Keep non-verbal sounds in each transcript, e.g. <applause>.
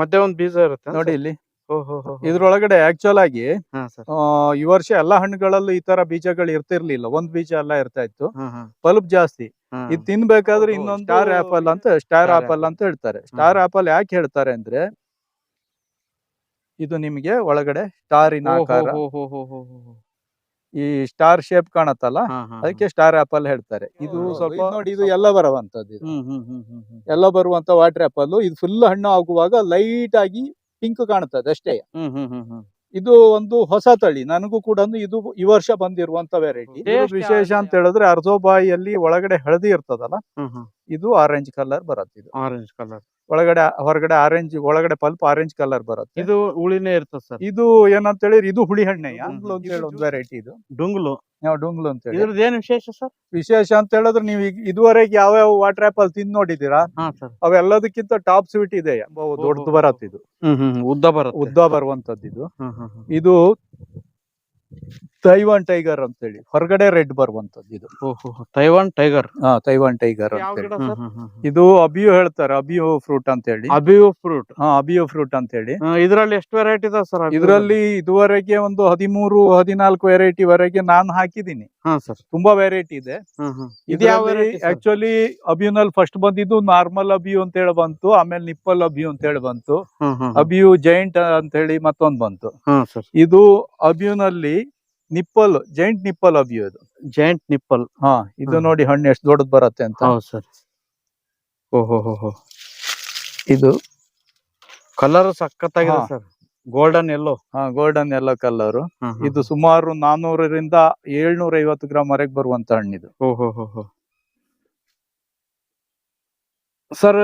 ಮಧ್ಯೆ ಒಂದ್ ಬೀಜ ಇರುತ್ತೆ ನೋಡಿ ಇಲ್ಲಿ. ಇದ್ರೊಳಗಡೆ ಆಕ್ಚುಲ್ ಆಗಿ ಈ ವರ್ಷ ಎಲ್ಲಾ ಹಣ್ಣುಗಳಲ್ಲೂ ಈ ತರ ಬೀಜಗಳು ಇರ್ತಿರ್ಲಿಲ್ಲ. ಒಂದ್ ಬೀಜ ಎಲ್ಲಾ ಇರ್ತಾ ಇತ್ತು ಪಲ್ಪ್ ಜಾಸ್ತಿ. ಇದ್ ತಿನ್ಬೇಕಾದ್ರೆ ಇನ್ನೊಂದು ಸ್ಟಾರ್ ಆಪಲ್ ಅಂತ ಸ್ಟಾರ್ ಆಪಲ್ ಅಂತ ಹೇಳ್ತಾರೆ. ಸ್ಟಾರ್ ಆಪಲ್ ಯಾಕೆ ಹೇಳ್ತಾರೆ ಅಂದ್ರೆ ಇದು ನಿಮಗೆ ಒಳಗಡೆ ಸ್ಟಾರಿನ ಆಕಾರ. ಈ ಸ್ಟಾರ್ ಶೇಪ್ ಕಾಣತ್ತಲ್ಲ? ಅದಕ್ಕೆ ಸ್ಟಾರ್ ಆಪಲ್ ಹೇಳ್ತಾರೆ. ಇದು ಸ್ವಲ್ಪ ಇದು ನೋಡಿ ಇದು. ಎಲ್ಲ ಬರುವಂತದ್ದು ಎಲ್ಲ ಬರುವಂತ ವಾಟರ್ ಆಪಲ್ ಇದು ಫುಲ್ ಹಣ್ಣು ಆಗುವಾಗ ಲೈಟ್ ಆಗಿ ಪಿಂಕ್ ಕಾಣುತ್ತದೆ ಅಷ್ಟೇ. ಇದು ಒಂದು ಹೊಸ ತಳಿ. ನನಗೂ ಕೂಡ ಇದು ಈ ವರ್ಷ ಬಂದಿರುವಂತ ವೆರೈಟಿ ವಿಶೇಷ ಅಂತ ಹೇಳಿದ್ರೆ ಅರ್ಧೋಬಾಯಿಯಲ್ಲಿ ಒಳಗಡೆ ಹಳದಿ ಇರ್ತದಲ್ಲ? ಇದು ಆರೆಂಜ್ ಕಲರ್ ಬರುತ್ತೆ ಇದು. ಆರೆಂಜ್ ಕಲರ್ ಒಳಗಡೆ ಹೊರಗಡೆ ಆರೆಂಜ್ ಒಳಗಡೆ ಪಲ್ಪ್ ಆರೆಂಜ್ ಕಲರ್ ಬರುತ್ತೆ. ಇದು ಹುಳಿನೇ ಇರ್ತದೆ ಸರ್. ಇದು ಏನಂತ ಹೇಳಿದ್ರೆ ಇದು ಹುಳಿ ಹಣ್ಣೆ. ಅಂತ ಹೇಳಿ ಒಂದು ವೆರೈಟಿ ಇದು. ಡುಂಗ್ಲು. ಯಾವ ಡುಂಗ್ಲು ಅಂತ ಹೇಳಿ. ಇದ್ರದ್ದು ಏನ್ ವಿಶೇಷ ಸರ್? ವಿಶೇಷ ಅಂತ ಹೇಳಿದ್ರೆ ನೀವು ಈಗ ಇದುವರೆಗೆ ಯಾವ ಯಾವ ವಾಟರ್ ಆಪಲ್ ತಿಂದ್ ನೋಡಿದೀರಾ ಅವೆಲ್ಲದಕ್ಕಿಂತ ಟಾಪ್ ಸ್ವೀಟ್ ಇದೆ. ದೊಡ್ಡದು ಬರತ್ತಿದು ಬರತ್ತೆ ಇದು. ಹ್ಮ್ ಹ್ಮ್ ಉದ್ದ ಬರ ಉದ್ದ ಬರುವಂತದ್ದು ಇದು. ಇದು ತೈವಾನ್ ಟೈಗರ್ ಅಂತ ಹೇಳಿ ಹೊರಗಡೆ ರೆಡ್ ಬರುವಂತದ್ದು ಇದು. ಓಹೋ ತೈವಾನ್ ಟೈಗರ್ ಹಾ ತೈವಾನ್ ಟೈಗರ್ ಅಂತ ಹೇಳಿ ಇದು ಅಬಿಯೋ ಹೇಳ್ತಾರೆ ಅಬಿಯೋ ಫ್ರೂಟ್ ಅಂತ ಹೇಳಿ ಅಬಿಯೋ ಫ್ರೂಟ್ ಹಾ ಅಬಿಯೋ ಫ್ರೂಟ್ ಅಂತ ಹೇಳಿ ಇದ್ರಲ್ಲಿ ಎಷ್ಟು ವೆರೈಟಿ ಇದೆ ಸರ್ ಇದರಲ್ಲಿ ಇದುವರೆಗೆ ಒಂದು ಹದಿಮೂರು ಹದಿನಾಲ್ಕು ವೆರೈಟಿ ವರೆಗೆ ನಾನು ಹಾಕಿದ್ದೀನಿ. ಹಾ ಸರ್. ತುಂಬಾ ವೆರೈಟಿ ಇದೆ. ಆಕ್ಚುಲಿ ಅಬಿಯುನಲ್ಲಿ ಫಸ್ಟ್ ಬಂದಿದ್ದು ನಾರ್ಮಲ್ ಅಬಿಯು ಅಂತ ಹೇಳಿ ಬಂತು ಆಮೇಲೆ ನಿಪ್ಪಲ್ ಅಬಿಯು ಅಂತ ಹೇಳಿ ಬಂತು ಅಬಿಯು ಜೈಂಟ್ ಅಂತ ಹೇಳಿ ಮತ್ತೊಂದು ಬಂತು. ಇದು ಅಬಿಯುನಲ್ಲಿ ನಿಪ್ಪಲ್ ಜೈಂಟ್ ನಿಪ್ಪಲ್ ಅಬಿಯು ಇದು ಜೈಂಟ್ ನಿಪ್ಪಲ್. ಹಾ ಇದು. ನೋಡಿ ಹಣ್ಣು ಎಷ್ಟು ದೊಡ್ಡದ್ ಬರತ್ತೆ ಅಂತ. ಹೌದು ಸರ್. ಓಹೋ ಹೋ ಹೋ ಇದು ಕಲರ್ ಸಖತ್ತಾಗಿದೆ ಹಾ. ಸರ್. ಗೋಲ್ಡನ್ ಎಲ್ಲೋ ಹಾ ಗೋಲ್ಡನ್ ಎಲ್ಲೋ ಕಲರ್ ಇದು ಸುಮಾರು ನಾನೂರರಿಂದ ಏಳ್ನೂರ ಐವತ್ತು ಗ್ರಾಮ್ ವರೆಗೆ ಬರುವಂತ ಹಣ್ಣು ಓಹೋ ಹೋ ಹೋ ಸರ್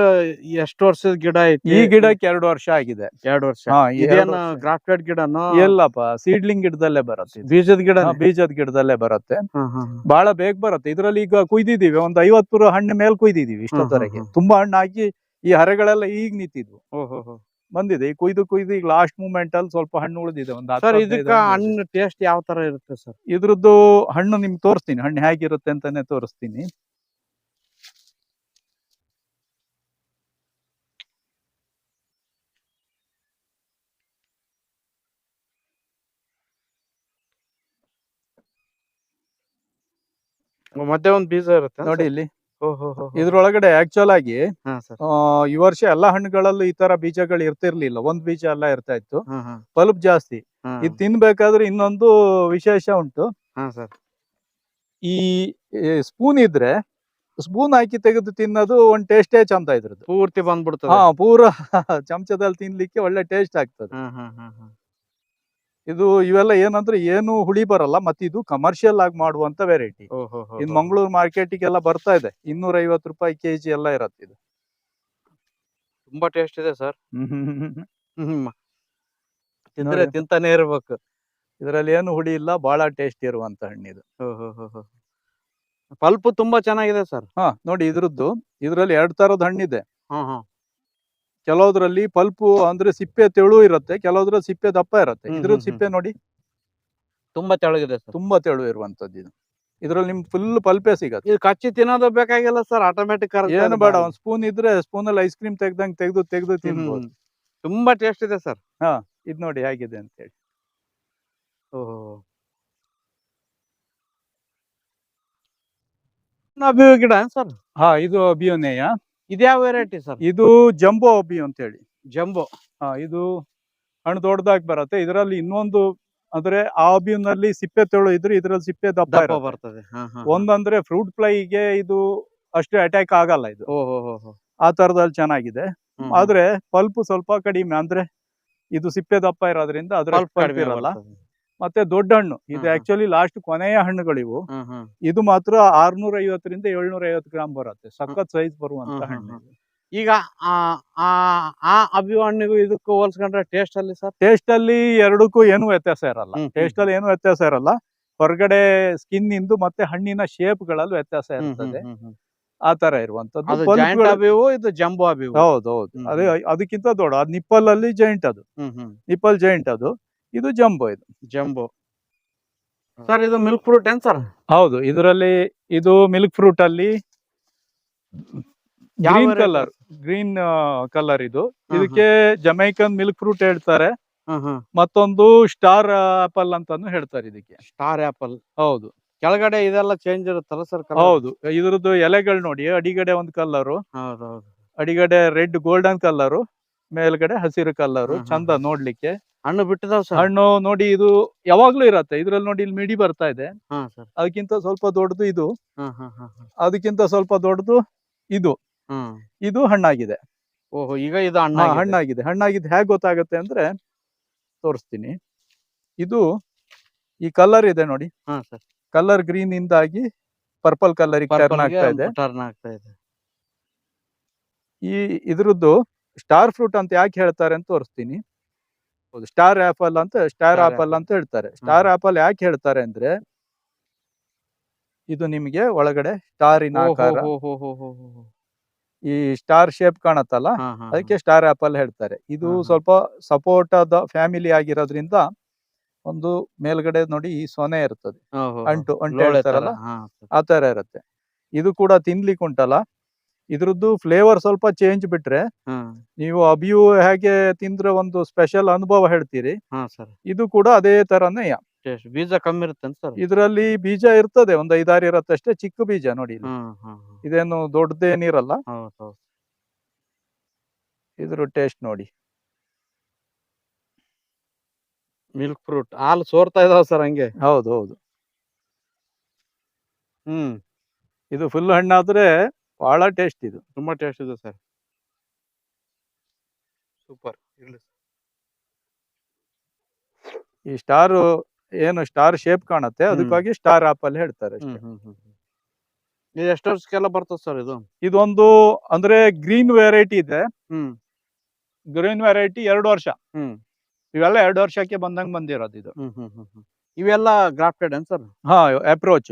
ಎಷ್ಟು ವರ್ಷದ ಗಿಡ ಐತಿ? ಈ ಗಿಡಕ್ಕೆ ಎರಡು ವರ್ಷ ಆಗಿದೆ. ಎರಡು ವರ್ಷ. ಇದೇನ. ಗ್ರಾಫ್ಟೆಡ್ ಗಿಡನೋ? ಎಲ್ಲಪ್ಪ ಸೀಡ್ಲಿಂಗ್ ಗಿಡದಲ್ಲೇ ಬರುತ್ತೆ. ಬೀಜದ ಗಿಡ ಬೀಜದ ಗಿಡದಲ್ಲೇ ಬರುತ್ತೆ. ಬಹಳ ಬೇಗ ಬರುತ್ತೆ. ಇದ್ರಲ್ಲಿ ಈಗ ಕುಯ್ದಿದೀವಿ. ಒಂದ್ ಐವತ್ತು ಹಣ್ಣು ಮೇಲೆ ಕುಯ್ದಿದೀವಿ ಇಷ್ಟೊತ್ತವರೆಗೆ. ತುಂಬಾ ಹಣ್ಣು ಹಾಕಿ ಈ ಹರೆಗಳೆಲ್ಲ ಈಗ ನಿಂತಿದ್ವು. ಬಂದಿದೆ. ಈ ಕುಯ್ದು ಕುಯ್ದು ಈಗ ಲಾಸ್ಟ್ ಮೂಮೆಂಟ್ ಅಲ್ಲಿ ಸ್ವಲ್ಪ ಹಣ್ಣು ಉಳಿದಿದೆ. ಒಂದು ಹಣ್ಣು ಟೇಸ್ಟ್ ಯಾವ ತರ ಇರುತ್ತೆ ಸರ್? ಇದ್ರದ್ದು ಹಣ್ಣು ನಿಮ್ಗೆ ತೋರಿಸ್ತೀನಿ. ಹಣ್ಣು ಹೇಗಿರುತ್ತೆ ಅಂತಾನೆ ತೋರಿಸ್ತೀನಿ. ಮಧ್ಯೆ ಒಂದ್ ಬೀಜ ಇರುತ್ತೆ ನೋಡಿ ಇಲ್ಲಿ. ಇದ್ರೊಳಗಡೆ ಆಕ್ಚುಲ್ ಆಗಿ ಈ ವರ್ಷ ಎಲ್ಲಾ ಹಣ್ಣುಗಳಲ್ಲೂ ಈ ತರ ಬೀಜಗಳು ಇರ್ತಿರ್ಲಿಲ್ಲ. ಒಂದ್ ಬೀಜ ಎಲ್ಲ ಇರ್ತಾ ಇತ್ತು. ಪಲ್ಪ್ ಜಾಸ್ತಿ. ಇದು ತಿನ್ಬೇಕಾದ್ರೆ ಇನ್ನೊಂದು ವಿಶೇಷ ಉಂಟು. ಈ ಸ್ಪೂನ್ ಇದ್ರೆ ಸ್ಪೂನ್ ಹಾಕಿ ತೆಗೆದು ತಿನ್ನೋದು ಒಂದ್ ಟೇಸ್ಟೇ ಚಂದ ಇದ್ರದ್ದು. ಪೂರ್ತಿ ಬಂದ್ಬಿಡ್ತದೆ. ಹಾ ಪೂರ <laughs> ಚಮಚದಲ್ಲಿ ತಿನ್ಲಿಕ್ಕೆ ಒಳ್ಳೆ ಟೇಸ್ಟ್ ಆಗ್ತದೆ. ಇದು ಇವೆಲ್ಲ ಏನಂದ್ರೆ ಏನು ಹುಳಿ ಬರಲ್ಲ ಮತ್ತೆ ಇದು ಕಮರ್ಷಿಯಲ್ ಆಗಿ ಮಾಡುವಂತ ವೆರೈಟಿ ಇನ್ ಮಂಗಳೂರು ಮಾರ್ಕೆಟಿಗೆಲ್ಲ ಬರ್ತಾ ಇದೆ ಇನ್ನೂರ ಐವತ್ತು ರೂಪಾಯಿ ಕೆಜಿ ಎಲ್ಲ ಇರತ್ತೆ ಇದು. ತುಂಬಾ ಟೇಸ್ಟ್ ಇದೆ ಸರ್ ತಿಂದ್ರೆ. ತಿಂತಾನೆ ಇರ್ಬೇಕು. ಇದ್ರಲ್ಲಿ ಏನು ಹುಳಿ ಇಲ್ಲ ಬಹಳ ಟೇಸ್ಟ್ ಇರುವಂತ ಹಣ್ಣಿದು. ಪಲ್ಪ್ ತುಂಬಾ ಚೆನ್ನಾಗಿದೆ ಸರ್ ಹಾ ನೋಡಿ ಇದ್ರದ್ದು ಇದ್ರಲ್ಲಿ ಎರಡ್ ತರದ ಹಣ್ಣಿದೆ. ಕೆಲವುದ್ರಲ್ಲಿ ಪಲ್ಪು ಅಂದ್ರೆ ಸಿಪ್ಪೆ ತೆಳು ಇರುತ್ತೆ ಕೆಲವುದ್ರಲ್ಲಿ ಸಿಪ್ಪೆ ದಪ್ಪ ಇರುತ್ತೆ. ಇದ್ರ ಸಿಪ್ಪೆ ನೋಡಿ. ತುಂಬಾ ತೆಳಗಿದೆ ಸರ್. ತುಂಬಾ ತೆಳು ಇರುವಂತದ್ದು ಇದು. ಇದ್ರಲ್ಲಿ ನಿಮ್ ಫುಲ್ ಪಲ್ಪೆ ಸಿಗತ್ತೆ. ಇದು ಕಚ್ಚಿ ತಿನ್ನೋದು ಬೇಕಾಗಿಲ್ಲ ಸರ್ ಆಟೋಮೆಟಿಕ್ ಏನು ಬೇಡ ಒಂದ್ ಸ್ಪೂನ್ ಇದ್ರೆ ಸ್ಪೂನ್ ಅಲ್ಲಿ ಐಸ್ ಕ್ರೀಮ್ ತೆಗ್ದಂಗ್ ತೆಗ್ದು ತೆಗ್ದು ತಿನ್ಬೋದು. ತುಂಬಾ ಟೇಸ್ಟ್ ಇದೆ ಸರ್. ಹಾ ಇದ್ ನೋಡಿ ಹೇಗಿದೆ ಅಂತ ಹೇಳಿ. ಓಹೋ. ಗಿಡ ಸರ್? ಹಾ ಇದು ಅಬಿಯೋನೆಯ ಇದ್ಯಾವ ವೆರೈಟಿ ಸರ್ ಇದು ಜಂಬೋ ಅಬ್ಬಿ ಅಂತ ಹೇಳಿ ಜಂಬೋ. ಹಾ ಇದು ಹಣ್ಣು ದೊಡ್ಡದಾಗಿ ಬರುತ್ತೆ. ಇದರಲ್ಲಿ ಇನ್ನೊಂದು ಅಂದ್ರೆ ಆ ಅಬಿಯೂನಲ್ಲಿ ಸಿಪ್ಪೆ ತೆಳು ಇದ್ರೆ ಇದ್ರಲ್ಲಿ ಸಿಪ್ಪೆ ದಪ್ಪ ದಪ್ಪ ಇರುತ್ತೆ. ಬರ್ತದೆ. ಹಾ, ಹಾ, ಹಾ. ಒಂದಂದ್ರೆ ಫ್ರೂಟ್ ಫ್ಲೈಗೆ ಇದು ಅಷ್ಟೇ ಅಟ್ಯಾಕ್ ಆಗಲ್ಲ ಇದು. ಓ ಹೋ ಹೋ ಹೋ. ಆ ತರದಲ್ಲಿ ಚೆನ್ನಾಗಿದೆ. ಹ್ಮ್, ಆದ್ರೆ ಪಲ್ಪ್ ಸ್ವಲ್ಪ ಕಡಿಮೆ ಅಂದ್ರೆ ಇದು ಸಿಪ್ಪೆ ದಪ್ಪ ಇರೋದ್ರಿಂದ ಅದ್ರ ಸ್ವಲ್ಪ ಕಡಿಮೆ ಇರಲ್ಲ. ಬರ್ತದೆ. ಮತ್ತೆ ದೊಡ್ಡ ಹಣ್ಣು ಇದು. ಆಕ್ಚುಲಿ ಲಾಸ್ಟ್ ಕೊನೆಯ ಹಣ್ಣುಗಳಿವು. ಇದು ಮಾತ್ರ ಆರ್ನೂರ ಐವತ್ತರಿಂದ ಏಳ್ನೂರ ಐವತ್ತು ಗ್ರಾಮ್ ಬರುತ್ತೆ. ಸಖತ್ ಸೈಜ್ ಬರುವಂತ ಹಣ್ಣು ಈಗ ಆ ಹಣ್ಣಿಗೂ ಇದಕ್ಕೂ ಹೋಲ್ಸ್ಕೊಂಡ್ರೆ ಟೇಸ್ಟ್ ಅಲ್ಲಿ ಸರ್? ಟೇಸ್ಟ್ ಅಲ್ಲಿ ಎರಡಕ್ಕೂ ಏನು ವ್ಯತ್ಯಾಸ ಇರಲ್ಲ. ಟೇಸ್ಟ್ ಅಲ್ಲಿ ಏನು ವ್ಯತ್ಯಾಸ ಇರಲ್ಲ. ಹೊರಗಡೆ ಸ್ಕಿನ್ ಇಂದು ಮತ್ತೆ ಹಣ್ಣಿನ ಶೇಪ್ಗಳಲ್ಲಿ ವ್ಯತ್ಯಾಸ ಇರ್ತದೆ. ಆ ತರ ಇರುವಂತದ್ದು ಇದು ಜಂಬೋ ಅಭಿವು. ಹೌದು ಹೌದು. ಅದೇ ಅದಕ್ಕಿಂತ ದೊಡ್ಡ ಅದು ನಿಪ್ಪಲ್ ಅಲ್ಲಿ ಜೈಂಟ್ ಅದು ನಿಪ್ಪಲ್ ಜೈಂಟ್ ಅದು. ಇದು ಜಂಬೋ ಇದು. ಜಂಬೋ. ಸರ್ ಇದು ಮಿಲ್ಕ್ ಫ್ರೂಟ್ ಏನ್ ಸರ್? ಹೌದು ಇದರಲ್ಲಿ ಇದು ಮಿಲ್ಕ್ ಫ್ರೂಟ್ ಅಲ್ಲಿ ಗ್ರೀನ್ ಕಲರ್ ಗ್ರೀನ್ ಕಲರ್ ಇದು. ಇದಕ್ಕೆ ಜಮೈಕನ್ ಮಿಲ್ಕ್ ಫ್ರೂಟ್ ಹೇಳ್ತಾರೆ. ಮತ್ತೊಂದು ಸ್ಟಾರ್ ಆಪಲ್ ಅಂತಾನು ಹೇಳ್ತಾರೆ ಇದಕ್ಕೆ. ಸ್ಟಾರ್ ಆಪಲ್ ಹೌದು. ಕೆಳಗಡೆ ಇದೆಲ್ಲ ಚೇಂಜ್ ಇರುತ್ತಲ್ಲ ಸರ್ ಹೌದು. ಇದ್ರದ್ದು ಎಲೆಗಳು ನೋಡಿ ಅಡಿಗಡೆ ಒಂದು ಕಲರ್ ಅಡಿಗಡೆ ರೆಡ್ ಗೋಲ್ಡನ್ ಕಲರು ಮೇಲ್ಗಡೆ ಹಸಿರು ಕಲರು ಚಂದ ನೋಡ್ಲಿಕ್ಕೆ. ಹಣ್ಣು ಬಿಟ್ಟಿದಾವ್ ಸರ್. ಹಣ್ಣು ನೋಡಿ ಇದು ಯಾವಾಗ್ಲೂ ಇರತ್ತೆ. ಇದ್ರಲ್ಲಿ ನೋಡಿ ಇಲ್ಲಿ ಮಿಡಿ ಬರ್ತಾ ಇದೆ. ಹಾ ಸರ್. ಅದಕ್ಕಿಂತ ಸ್ವಲ್ಪ ದೊಡ್ಡದು ಇದು. ಅದಕ್ಕಿಂತ ಸ್ವಲ್ಪ ದೊಡ್ಡದು ಇದು. ಹ್ಮ್. ಇದು ಹಣ್ಣಾಗಿದೆ. ಓಹೋ ಈಗ ಇದು ಹಾ, ಹಣ್ಣು ಹಣ್ಣಾಗಿದೆ. ಹಣ್ಣಾಗಿದೆ ಹೇಗೆ ಗೊತ್ತಾಗುತ್ತೆ ಅಂದ್ರೆ ತೋರಿಸ್ತೀನಿ. ಇದು ಈ ಕಲರ್ ಇದೆ ನೋಡಿ. ಹಾ ಸರ್. ಕಲರ್ ಗ್ರೀನ್ ಇಂದಾಗಿ ಪರ್ಪಲ್ ಕಲರ್ ಟರ್ನ್ ಆಗ್ತಾ ಇದೆ. ಟರ್ನ್ ಆಗ್ತಾ ಇದೆ. ಈ ಇದ್ರದ್ದು ಸ್ಟಾರ್ ಫ್ರೂಟ್ ಅಂತ ಯಾಕೆ ಹೇಳ್ತಾರೆ ಅಂತ ತೋರಿಸ್ತೀನಿ. ಹೌದು ಸ್ಟಾರ್ ಆಪಲ್ ಅಂತ ಸ್ಟಾರ್ ಆಪಲ್ ಅಂತ ಹೇಳ್ತಾರೆ. ಸ್ಟಾರ್ ಆಪಲ್ ಯಾಕೆ ಹೇಳ್ತಾರೆ ಅಂದ್ರೆ ಇದು ನಿಮಗೆ ಒಳಗಡೆ ಸ್ಟಾರಿನ ಆಕಾರ. ಈ ಸ್ಟಾರ್ ಶೇಪ್ ಕಾಣತ್ತಲ್ಲ ಅದಕ್ಕೆ ಸ್ಟಾರ್ ಆಪಲ್ ಹೇಳ್ತಾರೆ. ಇದು ಸ್ವಲ್ಪ ಸಪೋರ್ಟ್ ಸಪೋರ್ಟದ ಫ್ಯಾಮಿಲಿ ಆಗಿರೋದ್ರಿಂದ ಒಂದು ಮೇಲ್ಗಡೆ ನೋಡಿ ಈ ಸೊನೆ ಇರ್ತದೆ. ಅಂಟು ಅಂಟು ಹೇಳ್ತಾರಲ್ಲ ಆ ತರ ಇರುತ್ತೆ. ಇದು ಕೂಡ ತಿನ್ಲಿಕ್ಕೆ ಉಂಟಲ್ಲ ಇದ್ರದ್ದು ಫ್ಲೇವರ್ ಸ್ವಲ್ಪ ಚೇಂಜ್ ಬಿಟ್ರೆ ನೀವು ಅಬಿಯು ಹೇಗೆ ತಿಂದ್ರೆ ಒಂದು ಸ್ಪೆಷಲ್ ಅನುಭವ ಹೇಳ್ತೀರಿ? ಹಾ ಸರ್. ಇದು ಕೂಡ ಅದೇ ತರನೇ ಟೇಸ್ಟ್ ಬೀಜ ಕಮ್ಮಿ ಇರುತ್ತೆ ಸರ್. ಇದರಲ್ಲಿ ಬೀಜ ಇರ್ತದೆ ಒಂದ್ ಐದಾರು ಇರತ್ತಷ್ಟೇ ಚಿಕ್ಕ ಬೀಜ ನೋಡಿ ಇಲ್ಲಿ. ಇದೇನು ದೊಡ್ಡದೇನಿರಲ್ಲ ಇದ್ರ ಟೇಸ್ಟ್ ನೋಡಿ. ಮಿಲ್ಕ್ ಫ್ರೂಟ್ ಹಾಲು ಸೋರ್ತಾ ಇದಾವ ಸರ್ ಹಂಗೆ. ಹೌದು ಹೌದು. ಹ್ಮ್. ಇದು ಫುಲ್ ಹಣ್ಣಾದ್ರೆ ಬಹಳ ಟೇಸ್ಟ್ ಇದು. ತುಂಬಾ ಟೇಸ್ಟ್ ಇದೆ ಸರ್. ಸೂಪರ್. ಇರ್ಲಿ ಈ ಸ್ಟಾರ್ ಏನು ಸ್ಟಾರ್ ಶೇಪ್ ಕಾಣುತ್ತೆ ಅದಕ್ಕಾಗಿ ಸ್ಟಾರ್ ಆಪಲ್ ಹೇಳ್ತಾರೆ ಹ್ಮ್ ಹ್ಮ್. ಇದು ಎಷ್ಟು ವರ್ಷಕ್ಕೆಲ್ಲ ಬರ್ತದೆ ಸರ್ ಇದು? ಇದೊಂದು ಅಂದ್ರೆ ಗ್ರೀನ್ ವೆರೈಟಿ ಇದೆ. ಹ್ಮ್. ಗ್ರೀನ್ ವೆರೈಟಿ ಎರಡು ವರ್ಷ. ಹ್ಮ್. ಇವೆಲ್ಲ ಎರಡು ವರ್ಷಕ್ಕೆ ಬಂದಂಗ್ ಬಂದಿರೋದು ಇದು. ಹ್ಮ್ ಹ್ಮ್ ಹ್ಮ್ ಹ್ಮ್. ಇವೆಲ್ಲ ಗ್ರಾಫ್ಟೆಡ್ ಅನ್ ಸರ್ ಹಾ ಅಪ್ರೋಚ್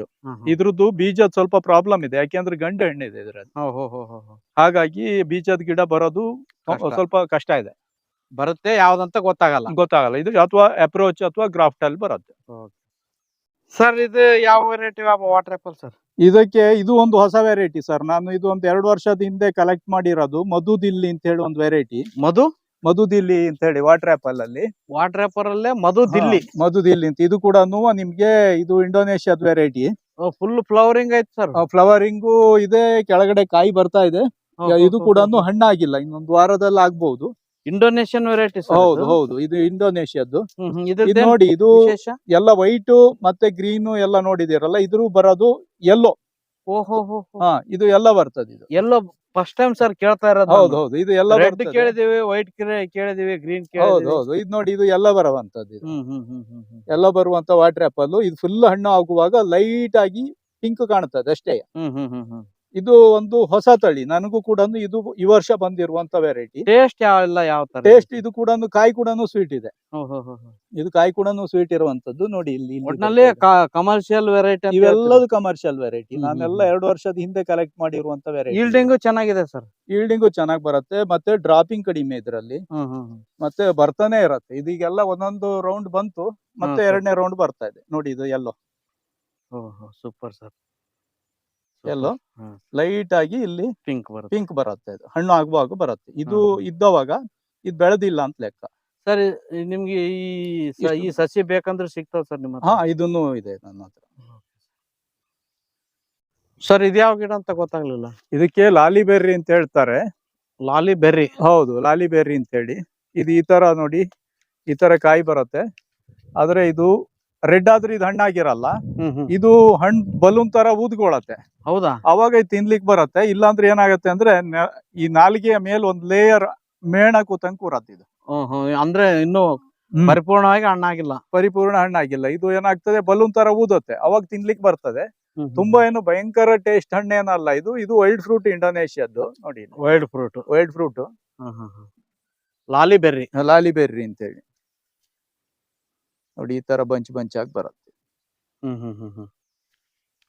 ಇದ್ರದ್ದು ಬೀಜದ ಸ್ವಲ್ಪ ಪ್ರಾಬ್ಲಮ್ ಇದೆ ಯಾಕೆಂದ್ರೆ ಗಂಡು ಹಣ್ಣಿದೆ ಇದ್ರಲ್ಲಿ ಹೋ ಹೋ ಹೋ ಹೋ ಹೋ. ಹಾಗಾಗಿ ಬೀಜದ ಗಿಡ ಬರೋದು ಸ್ವಲ್ಪ ಕಷ್ಟ ಇದೆ. ಬರುತ್ತೆ ಯಾವ್ದಂತ ಗೊತ್ತಾಗಲ್ಲ. ಗೊತ್ತಾಗಲ್ಲ ಇದು ಅಥವಾ ಅಪ್ರೋಚ್ ಅಥವಾ ಗ್ರಾಫ್ಟ್ ಅಲ್ಲಿ ಬರುತ್ತೆ. ಸರ್ ಇದು ಯಾವ ವೆರೈಟಿ ವಾಟರ್ ಆಪಲ್ ಸರ್ ಇದಕ್ಕೆ ಇದು ಒಂದು ಹೊಸ ವೆರೈಟಿ ಸರ್ ನಾನು ಇದು ಒಂದು ಎರಡು ವರ್ಷದ ಹಿಂದೆ ಕಲೆಕ್ಟ್ ಮಾಡಿರೋದು ಮಧು ದಿಲ್ಲಿ ಅಂತ ಹೇಳಿ ಒಂದು ವೆರೈಟಿ ಮಧು? ಮಧು ದಿಲ್ಲಿ ಅಂತ ಹೇಳಿ ವಾಟರ್ ಆಪಲ್ ಅಲ್ಲಿ ವಾಟರ್ ಆಪಲ್ ಅಲ್ಲೇ ಮಧು ದಿಲ್ಲಿ. ಮಧು ದಿಲ್ಲಿ ಅಂತ. ಇದು ಕೂಡ ನಿಮ್ಗೆ ಇದು ಇಂಡೋನೇಷ್ಯಾದ ವೆರೈಟಿ ಫುಲ್ ಫ್ಲವರಿಂಗ್ ಆಯ್ತು ಸರ್ ಫ್ಲವರಿಂಗ್ ಇದೆ ಕೆಳಗಡೆ ಕಾಯಿ ಬರ್ತಾ ಇದೆ. ಇದು ಕೂಡ ಹಣ್ಣಾಗಿಲ್ಲ ಇನ್ನೊಂದು ವಾರದಲ್ಲಿ ಆಗ್ಬಹುದು ಇಂಡೋನೇಷಿಯನ್ ವೆರೈಟಿ ಹೌದು ಹೌದು. ಇದು ಇಂಡೋನೇಷ್ಯಾದ್ದು ಇದು ನೋಡಿ ಇದು ಎಲ್ಲ ವೈಟ್ ಮತ್ತೆ ಗ್ರೀನ್ ಎಲ್ಲ ನೋಡಿದಿರಲ್ಲ ಇದ್ರೂ ಬರೋದು ಎಲ್ಲೋ ಓಹೋ ಹಾ ಇದು ಎಲ್ಲ ಬರ್ತದೆ ಇದು. ಎಲ್ಲೋ ಫಸ್ಟ್ ಟೈಮ್ ಸರ್ ಕೇಳ್ತಾ ಇರೋದು ಹೌದು ಹೌದು. ಇದು ಎಲ್ಲ ರೆಡ್ ಬರ್ತದೆ. ಕೇಳಿದೀವಿ ವೈಟ್ ಕೇಳಿದೀವಿ ಗ್ರೀನ್ ಹೌದು ಕೇಳಿದೀವಿ. ಹೌದು. ಇದು ನೋಡಿ ಇದು ಎಲ್ಲ ಬರುವಂತದ್ದು ಇದು. ಹ್ಮ್ ಹ್ಮ್ ಹ್ಮ್ ಹ್ಮ್ ಹ್ಮ್. ಎಲ್ಲ ಬರುವಂತ ವಾಟರ್ ಆಪಲ್ ಇದು ಫುಲ್ ಹಣ್ಣು ಆಗುವಾಗ ಲೈಟ್ ಆಗಿ ಪಿಂಕ್ ಕಾಣುತ್ತದೆ ಅಷ್ಟೇ. ಹ್ಮ್ ಹ್ಮ್ ಹ್ಮ್ ಹ್ಮ್. ಇದು ಒಂದು ಹೊಸ ತಳಿ. ನನಗೂ ಕೂಡ ಇದು ಈ ವರ್ಷ ಬಂದಿರುವಂತ ವೆರೈಟಿ ಟೇಸ್ಟ್ ಯಾವ ಎಲ್ಲ ಯಾವ ತರ? ಟೇಸ್ಟ್ ಇದು ಕೂಡ ಕಾಯಿ ಕೂಡ ಸ್ವೀಟ್ ಇದೆ. ಇದು ಕಾಯಿ ಕೂಡ ಸ್ವೀಟ್ ಇರುವಂತದ್ದು ನೋಡಿ ಇಲ್ಲಿ. ಕಮರ್ಷಿಯಲ್ ವೆರೈಟಿ ಇವೆಲ್ಲದು ಕಮರ್ಷಿಯಲ್ ವೆರೈಟಿ ನಾನೆಲ್ಲ ಎರಡು ವರ್ಷದ ಹಿಂದೆ ಕಲೆಕ್ಟ್ ಮಾಡಿರುವಂತ ವೆರೈಟಿ ಈಲ್ಡಿಂಗು ಚೆನ್ನಾಗಿದೆ ಸರ್ ಈಲ್ಡಿಂಗು ಚೆನ್ನಾಗಿ ಬರುತ್ತೆ. ಮತ್ತೆ ಡ್ರಾಪಿಂಗ್ ಕಡಿಮೆ ಇದರಲ್ಲಿ. ಮತ್ತೆ ಬರ್ತಾನೆ ಇರತ್ತೆ. ಇದೀಗೆಲ್ಲ ಒಂದೊಂದು ರೌಂಡ್ ಬಂತು. ಮತ್ತೆ ಎರಡನೇ ರೌಂಡ್ ಬರ್ತಾ ಇದೆ. ನೋಡಿ ಇದು yellow super sir yellow? Light ಆಗಿ ಇಲ್ಲಿ ಪಿಂಕ್ ಬರುತ್ತೆ. ಪಿಂಕ್ ಬರುತ್ತೆ ಇದು ಹಣ್ಣು ಆಗುವಾಗ ಬರುತ್ತೆ. ಇದು. ಇದ್ದವಾಗ ಇದು ಬೆಳೆದಿಲ್ಲ ಅಂತ ಲೆಕ್ಕ. ಸರ್ ನಿಮ್ಗೆ ಈ ಸ- ಈ ಸಸಿ ಬೇಕಂದ್ರೆ ಸಿಗ್ತಾವ ಸರ್ ನಿಮ್ಮ ಹಾ ಇದನ್ನು ಇದೆ ನನ್ನ ಹತ್ರ. ಸರ್. ಇದ್ಯಾವ ಗಿಡ ಅಂತ ಗೊತ್ತಾಗ್ಲಿಲ್ಲ? ಇದಕ್ಕೆ ಲಾಲಿ ಬೆರ್ರಿ ಅಂತ ಹೇಳ್ತಾರೆ. ಲಾಲಿ ಬೆರ್ರಿ? ಹೌದು ಲಾಲಿ ಬೆರ್ರಿ ಅಂತ ಹೇಳಿ. ಇದು ಈ ತರ ನೋಡಿ ಈ ತರ ಕಾಯಿ ಬರುತ್ತೆ. ಆದ್ರೆ ಇದು ರೆಡ್ ಆದ್ರೆ ಇದು ಹಣ್ಣಾಗಿರಲ್ಲ ಇದು ಹಣ್ಣು ಬಲೂನ್ ತರ ಊದ್ಕೊಳತ್ತೆ. ಹೌದಾ? ಅವಾಗ ಇದು ತಿನ್ಲಿಕ್ ಬರತ್ತೆ ಇಲ್ಲಾಂದ್ರೆ ಏನಾಗತ್ತೆ ಅಂದ್ರೆ ನ- ಈ ನಾಲಿಗೆಯ ಮೇಲೆ ಒಂದ್ ಲೇಯರ್ ಮೇಣ ಕೂತಂಗ್ ಕೂರತ್ತೆ ಇದು. ಅಂದ್ರೆ ಇನ್ನು ಹ್ಮ್. ಪರಿಪೂರ್ಣವಾಗಿ ಹಣ್ಣಾಗಿಲ್ಲ. ಪರಿಪೂರ್ಣ ಹಣ್ಣಾಗಿಲ್ಲ. ಇದು ಏನಾಗ್ತದೆ ಬಲೂನ್ ತರ ಊದತ್ತೆ ಅವಾಗ ತಿನ್ಲಿಕ್ ಬರ್ತದೆ. ತುಂಬಾ ಏನು ಭಯಂಕರ ಟೇಸ್ಟ್ ಹಣ್ಣೇನಲ್ಲ ಇದು ಇದು ವೈಲ್ಡ್ ಫ್ರೂಟ್ ಇಂಡೋನೇಷ್ಯಾದ್ದು ನೋಡಿ wild fruit. Wild fruit. Lolly berry lolly berry ಅಂತೇಳಿ. ನೋಡಿ ಈ ತರ ಬಂಚ್ ಬಂಚ್ ಆಗಿ ಬರುತ್ತೆ. ಹ್ಮ್ ಹ್ಮ್ ಹ್ಮ್ ಹ್ಮ್.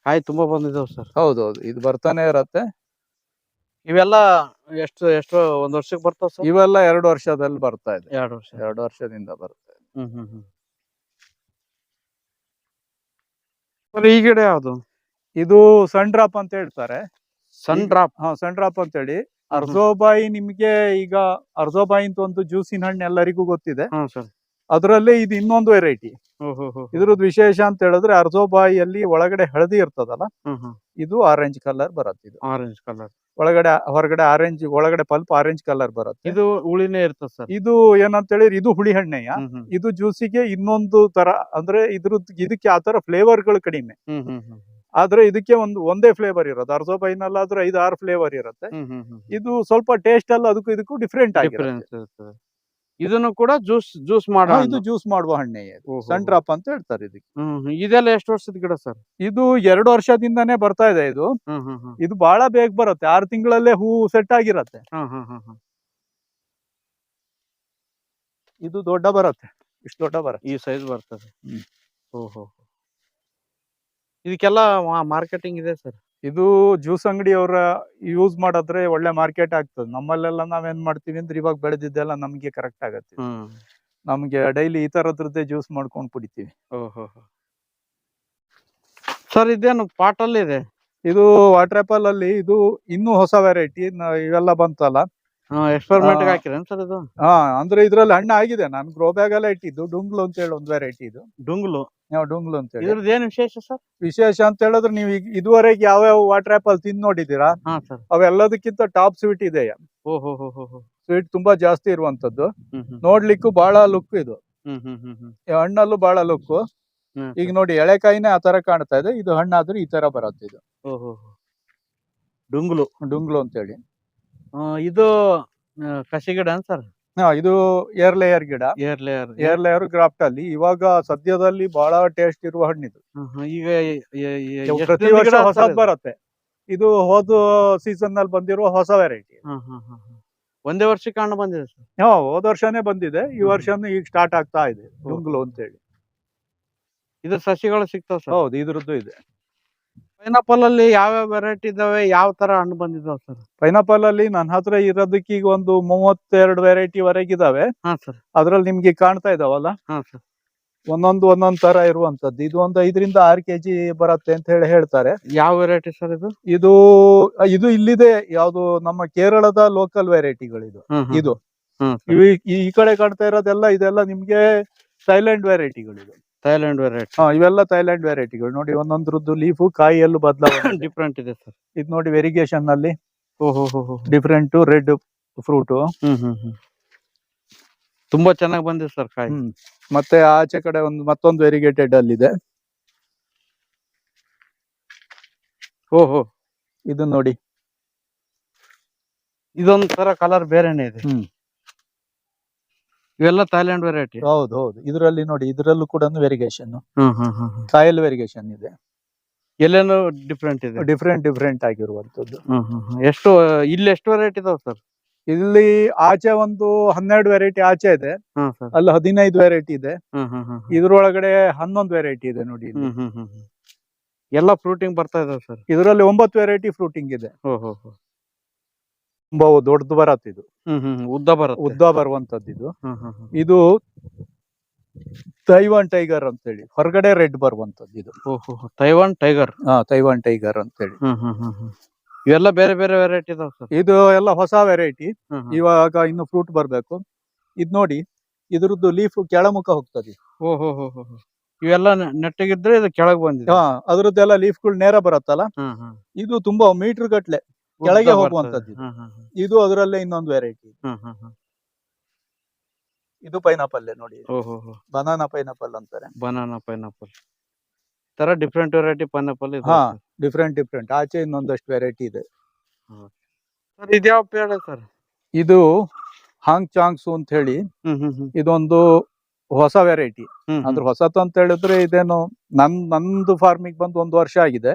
ಕಾಯಿ ತುಂಬಾ ಬಂದಿದಾವ್ ಸರ್. ಹೌದೌದು ಇದು ಬರ್ತಾನೆ ಇರತ್ತೆ. ಇವೆಲ್ಲ ಎಷ್ಟು ಎಷ್ಟು ಒಂದ್ ವರ್ಷಕ್ಕೆ ಬರ್ತಾವ ಸರ್? ಇವೆಲ್ಲ ಎರಡು ವರ್ಷದಲ್ಲಿ ಬರ್ತಾ ಇದೆ. ಎರಡು ವರ್ಷ. ಎರಡು ವರ್ಷದಿಂದ ಬರುತ್ತೆ. ಹ್ಮ್ ಹ್ಮ್ ಹ್ಮ್. ಸರ್ ಈ ಗಿಡ ಯಾವ್ದು? ಇದು ಸನ್ ಡ್ರಾಪ್ ಅಂತ ಹೇಳ್ತಾರೆ. Sun drop? ಹಾ ಸನ್ ಡ್ರಾಪ್ ಅಂತ ಹೇಳಿ. ಅರ್ಜೋಬಾಯಿ ನಿಮ್ಗೆ ಈಗ ಅರ್ಜೋಬಾಯಿ ಅಂತ ಒಂದು ಜ್ಯೂಸಿನ ಹಣ್ಣು ಎಲ್ಲರಿಗೂ ಗೊತ್ತಿದೆ. ಹ್ಮ್ ಸರ್. ಅದರಲ್ಲೇ ಇದು ಇನ್ನೊಂದು ವೆರೈಟಿ ಇದ್ರದ್ದು ವಿಶೇಷ ಅಂತ ಹೇಳಿದ್ರೆ ಅರ್ಜೋಬಾಯಿಯಲ್ಲಿ ಒಳಗಡೆ ಹಳದಿ ಇರ್ತದಲ್ಲ ಇದು ಆರೆಂಜ್ ಕಲರ್ ಬರುತ್ತೆ ಇದು. ಆರೆಂಜ್ ಕಲರ್ ಒಳಗಡೆ ಹೊರಗಡೆ ಆರೆಂಜ್ ಒಳಗಡೆ ಪಲ್ಪ್ ಆರೆಂಜ್ ಕಲರ್ ಬರುತ್ತೆ. ಇದು ಹುಳಿನೇ ಇರ್ತದೆ ಸರ್. ಇದು ಏನಂತ ಹೇಳಿದ್ರೆ ಇದು ಹುಳಿ ಹಣ್ಣೆಯ? ಇದು ಜ್ಯೂಸಿಗೆ ಇನ್ನೊಂದು ತರ ಅಂದ್ರೆ ಇದ್ರದ್ದು ಇದಕ್ಕೆ ಆ ತರ ಫ್ಲೇವರ್ಗಳು ಕಡಿಮೆ. ಆದ್ರೆ ಇದಕ್ಕೆ ಒಂದು ಒಂದೇ ಫ್ಲೇವರ್ ಇರೋದು. ಅರ್ಜೋಬೈನಲ್ಲಾದ್ರೆ ಐದು ಆರು ಫ್ಲೇವರ್ ಇರುತ್ತೆ. ಇದು ಸ್ವಲ್ಪ ಟೇಸ್ಟ್ ಅಲ್ಲ ಅದಕ್ಕೂ ಇದಕ್ಕೂ ಡಿಫ್ರೆಂಟ್ ಆಗಿರುತ್ತೆ. ಇದನ್ನು ಕೂಡ ಜ್ಯೂಸ್ ಜ್ಯೂಸ್ ಮಾಡೋ ಇದು ಜ್ಯೂಸ್ ಮಾಡುವ ಹಣ್ಣೆ ಸನ್ ಡ್ರಾಪ್ ಅಂತ ಹೇಳ್ತಾರೆ ಇದಕ್ಕೆ. ಇದೆಲ್ಲ ಎಷ್ಟು ವರ್ಷದ ಗಿಡ ಸರ್? ಇದು ಎರಡು ವರ್ಷದಿಂದಾನೇ ಬರ್ತಾ ಇದೆ ಇದು. ಇದು ಬಹಳ ಬೇಗ ಬರುತ್ತೆ. ಆರು ತಿಂಗಳಲ್ಲೇ ಹೂ ಸೆಟ್ ಆಗಿರತ್ತೆ. ಇದು ದೊಡ್ಡ ಬರುತ್ತೆ. ಇಷ್ಟು ದೊಡ್ಡ ಬರ ಈ ಸೈಜ್ ಬರ್ತದೆ. ಓಹೋ. ಇದಕ್ಕೆಲ್ಲ ಮಾರ್ಕೆಟಿಂಗ್ ಇದೆ ಸರ್. ಇದು ಜ್ಯೂಸ್ ಅಂಗಡಿಯವರ ಯೂಸ್ ಮಾಡಿದ್ರೆ ಒಳ್ಳೆ ಮಾರ್ಕೆಟ್ ಆಗ್ತದೆ. ನಮ್ಮಲ್ಲೆಲ್ಲ ನಾವೇನ್ ಮಾಡ್ತೀವಿ ಅಂದ್ರೆ ಇವಾಗ ಬೆಳೆದಿದ್ದೆಲ್ಲ ನಮ್ಗೆ ಕರೆಕ್ಟ್ ಆಗತ್ತೆ. ನಮ್ಗೆ ಡೈಲಿ ಈ ತರದ್ರದ್ದೇ ಜ್ಯೂಸ್ ಮಾಡ್ಕೊಂಡು ಕುಡಿತೀವಿ. ಸರ್ ಇದೇನು ಪಾಟ್ ಅಲ್ಲಿ ಇದೆ ಇದು ವಾಟರ್ ಆಪಲ್ ಅಲ್ಲಿ ಇದು ಇನ್ನೂ ಹೊಸ ವೆರೈಟಿ ಇವೆಲ್ಲ ಬಂತಲ್ಲ? ಎಕ್ಸ್ಪೆರಿಮೆಂಟ್. ಹಾಕಿರೇನ್ ಸರ್ ಇದು ಹಾ ಅಂದ್ರೆ ಇದ್ರಲ್ಲಿ ಹಣ್ಣು ಆಗಿದೆ. ನಾನು ಗ್ರೋ ಬ್ಯಾಗ್ ಎಲ್ಲ ಇಟ್ಟಿದ್ದು. ಡುಂಗ್ಲು ಅಂತ ಹೇಳಿ ಒಂದು ವೆರೈಟಿ ಇದು. ಡುಂಗ್ಲು? ಯಾವ ಡುಂಗ್ಲು ಅಂತ ಹೇಳಿ. ಇದ್ರದ್ದು ಏನ್ ವಿಶೇಷ ಸರ್? ವಿಶೇಷ ಅಂತ ಹೇಳಿದ್ರೆ ನೀವು ಈಗ ಇದುವರೆಗೆ ಯಾವ ವಾಟರ್ ಆಪಲ್ ತಿಂದ್ ನೋಡಿದೀರಾ ಹಾ ಸರ್. ಅವೆಲ್ಲದಕ್ಕಿಂತ ಟಾಪ್ ಸ್ವೀಟ್ ಇದೆ. ಓಹೋ ಹೋ ಹೋ ಹೋ ಸ್ವೀಟ್ ತುಂಬಾ ಜಾಸ್ತಿ ಇರುವಂತದ್ದು ನೋಡ್ಲಿಕ್ಕೂ ಬಹಳ ಲುಕ್ ಇದು. ಈ ಹಣ್ಣಲ್ಲೂ ಬಹಳ ಲುಕ್ ಈಗ ನೋಡಿ ಎಳೆಕಾಯಿನೇ ಆ ತರ ಕಾಣ್ತಾ ಇದೆ. ಇದು ಹಣ್ಣಾದ್ರೆ ಈ ತರ ಬರುತ್ತೆ ಇದು. ಡುಂಗ್ಲು. ಡುಂಗ್ಲು ಅಂತ ಹೇಳಿ. ಇದು ಕಸಿ ಗಿಡ ಸರ್? ಹಾ ಇದು ಏರ್ ಲೇಯರ್ ಗಿಡ. Air layer air layer graft ಅಲ್ಲಿ. ಇವಾಗ ಸದ್ಯದಲ್ಲಿ ಬಹಳ ಟೇಸ್ಟ್ ಇರುವ ಹಣ್ಣಿದು. ಈಗ ಪ್ರತಿ ವರ್ಷ ಹೊಸದ್ ಬರುತ್ತೆ. ಇದು ಹೋದ ಸೀಸನ್ನಲ್ಲಿ ಬಂದಿರುವ ಹೊಸ ವೆರೈಟಿ. ಒಂದೇ ವರ್ಷ ಕಾಣ ಬಂದಿದೆ ಹಾ ಹೋದ ವರ್ಷನೇ ಬಂದಿದೆ. ಈ. ವರ್ಷನೂ ಈಗ ಸ್ಟಾರ್ಟ್ ಆಗ್ತಾ ಇದೆ. ಡುಂಗ್ಲು ಅಂತ ಹೇಳಿ. ಇದ್ರ ಸಸಿಗಳು ಸಿಗ್ತಾವ ಹೌದು ಇದ್ರದ್ದು ಇದೆ. ಪೈನಾಪಲ್ ಅಲ್ಲಿ ಯಾವ ವೆರೈಟಿ ಇದಾವೆ? ಯಾವ ತರ ಹಣ್ಣು ಬಂದಿದಾವ ಸರ್ ಪೈನಾಪಲ್ ಅಲ್ಲಿ ನನ್ನ ಹತ್ರ ಇರೋದಕ್ಕೆ ಈಗ ಒಂದು ಮೂವತ್ತೆರಡು ವೆರೈಟಿ ವರೆಗಿದಾವೆ ಹಾ ಸರ್ ಅದ್ರಲ್ಲಿ ನಿಮ್ಗೆ ಕಾಣ್ತಾ ಇದಾವಲ್ಲ? ಹಾ ಸರ್ ಒಂದೊಂದು ಒಂದೊಂದ್ ತರ ಇರುವಂತದ್ದು ಇದು ಒಂದು ಐದರಿಂದ ಆರು ಕೆಜಿ ಬರುತ್ತೆ ಅಂತ ಹೇಳಿ ಹೇಳ್ತಾರೆ. ಯಾವ ವೆರೈಟಿ ಸರ್ ಇದು? ಇದು ಇದು ಇಲ್ಲಿದೆ. ಯಾವ್ದು ನಮ್ಮ ಕೇರಳದ ಲೋಕಲ್ ವೆರೈಟಿಗಳು ಹ್ಮ್. ಇದು. ಈ- ಈ ಕಡೆ ಕಾಣ್ತಾ ಇರೋದೆಲ್ಲ ಇದೆಲ್ಲ ನಿಮ್ಗೆ ವೆರೈಟಿಗಳು ವೆರೈಟಿಗಳಿದು ಥೈಲ್ಯಾಂಡ್ ವೆರೈಟಿ ಹಾ ಇವೆಲ್ಲ ಥೈಲ್ಯಾಂಡ್ ವೆರೈಟಿಗಳು ನೋಡಿ ಒಂದೊಂದ್ರದ್ದು ಲೀಫು ಕಾಯಿಯಲ್ಲೂ ಬದಲಾವಣೆ ಡಿಫ್ರೆಂಟ್ ಇದೆ ಸರ್ ಇದು ನೋಡಿ ವೆರಿಗೇಷನ್ನಲ್ಲಿ ಓಹೋ ಹೋ ಹೋ ಡಿಫ್ರೆಂಟ್ ರೆಡ್ ಫ್ರೂಟ್ ಹ್ಮ್ ಹ್ಮ್ ಹ್ಮ್. ತುಂಬಾ ಚೆನ್ನಾಗಿ ಬಂದಿದೆ ಸರ್ ಕಾಯಿ. ಮತ್ತೆ ಆಚೆ ಕಡೆ ಒಂದು ಮತ್ತೊಂದು ವೆರಿಗೇಟೆಡ್ ಅಲ್ಲಿದೆ. ಓಹೋ. ಇದು ನೋಡಿ. ಇದೊಂದ್ ತರ ಕಲರ್ ಬೇರೆನೆ ಇದೆ. ಹ್ಮ್. ಇವೆಲ್ಲ ಥೈಲ್ಯಾಂಡ್ ವೆರೈಟಿ ಹೌದು ಹೌದು. ಇದರಲ್ಲಿ ನೋಡಿ ಇದರಲ್ಲೂ ಕೂಡ ವೆರಿಗೇಷನ್. ಕಾಯಲ್ ವೆರಿಗೇಷನ್ ಇದೆ. ಎಲ್ಲೇನೋ ಡಿಫ್ರೆಂಟ್ ಇದೆ. ಡಿಫ್ರೆಂಟ್ ಡಿಫ್ರೆಂಟ್ ಆಗಿರುವಂತದ್ದು. ಎಷ್ಟು ಇಲ್ಲಿ ಎಷ್ಟು ವೆರೈಟಿ ಇದಾವೆ ಸರ್? ಇಲ್ಲಿ ಆಚೆ ಒಂದು ಹನ್ನೆರಡು ವೆರೈಟಿ ಆಚೆ ಇದೆ. ಅಲ್ಲಿ ಹದಿನೈದು ವೆರೈಟಿ ಇದೆ. ಇದ್ರೊಳಗಡೆ ಹನ್ನೊಂದು ವೆರೈಟಿ ಇದೆ ನೋಡಿ. ಎಲ್ಲ ಫ್ರೂಟಿಂಗ್ ಬರ್ತಾ ಇದಾವೆ ಸರ್. ಇದರಲ್ಲಿ ಒಂಬತ್ತು ವೆರೈಟಿ ಫ್ರೂಟಿಂಗ್ ಇದೆ. ಓಹೋ. ತುಂಬಾ ದೊಡ್ಡದು ಬರತ್ತೆ ಇದು. ಉದ್ದ ಬರ ಉದ್ದ ಬರುವಂತದ್ದು ಇದು. ಇದು ತೈವಾನ್ ಟೈಗರ್ ಅಂತ ಹೇಳಿ ಹೊರಗಡೆ ರೆಡ್ ಬರುವಂತದ್ದು ಇದು. Taiwan tiger. ಹಾ ತೈವಾನ್ ಟೈಗರ್ ಅಂತ ಹೇಳಿ. ಇವೆಲ್ಲ ಬೇರೆ ಬೇರೆ ವೆರೈಟಿ ಇದು ಎಲ್ಲ ಹೊಸ ವೆರೈಟಿ. ಇವಾಗ ಇನ್ನು ಫ್ರೂಟ್ ಬರ್ಬೇಕು. ಇದ್ ನೋಡಿ ಇದ್ರದ್ದು ಲೀಫ್ ಕೆಳಮುಖ ಹೋಗ್ತದೆ. ಇವೆಲ್ಲ ನೆಟ್ಟಗಿದ್ರೆ ಇದು ಕೆಳಗ್ ಬಂದಿದೆ. ಹಾ ಅದ್ರದ್ದೆಲ್ಲ ಲೀಫ್ಗಳು ನೇರ ಬರುತ್ತಲ್ಲ. ಇದು ತುಂಬಾ ಮೀಟರ್ ಗಟ್ಲೆ. ಕೆಳಗೆ. ಹೋಗುವಂತದ್ದು ಇದು. ಅದರಲ್ಲೇ ಇನ್ನೊಂದು ವೆರೈಟಿ. ಇದು ಪೈನಾಪಲ್ ನೋಡಿ. ಬನಾನಾ ಪೈನಾಪಲ್ ಅಂತಾರೆ. ಬನಾನಾ ಪೈನಾಪಲ್ ತರ ಡಿಫ್ರೆಂಟ್ ವೆರೈಟಿ ಪೈನಾಪಲ್ ಇದೆ ಹಾ. ಡಿಫ್ರೆಂಟ್ ಡಿಫ್ರೆಂಟ್ ಆಚೆ ಇನ್ನೊಂದಷ್ಟು ವೆರೈಟಿ ಇದೆ. ಸರ್ ಇದ್ಯಾವ ಪೇಡ ಸರ್? ಇದು ಹಾಂಗ್ ಚಾಂಗ್ಸು ಅಂತ ಹೇಳಿ. ಇದೊಂದು ಹೊಸ ವೆರೈಟಿ ಅಂದ್ರೆ ಹೊಸತು ಅಂತ ಹೇಳಿದ್ರೆ ಇದೇನು ನನ್ ನಂದು ಫಾರ್ಮಿಗ್ ಬಂದು ಒಂದು ವರ್ಷ ಆಗಿದೆ.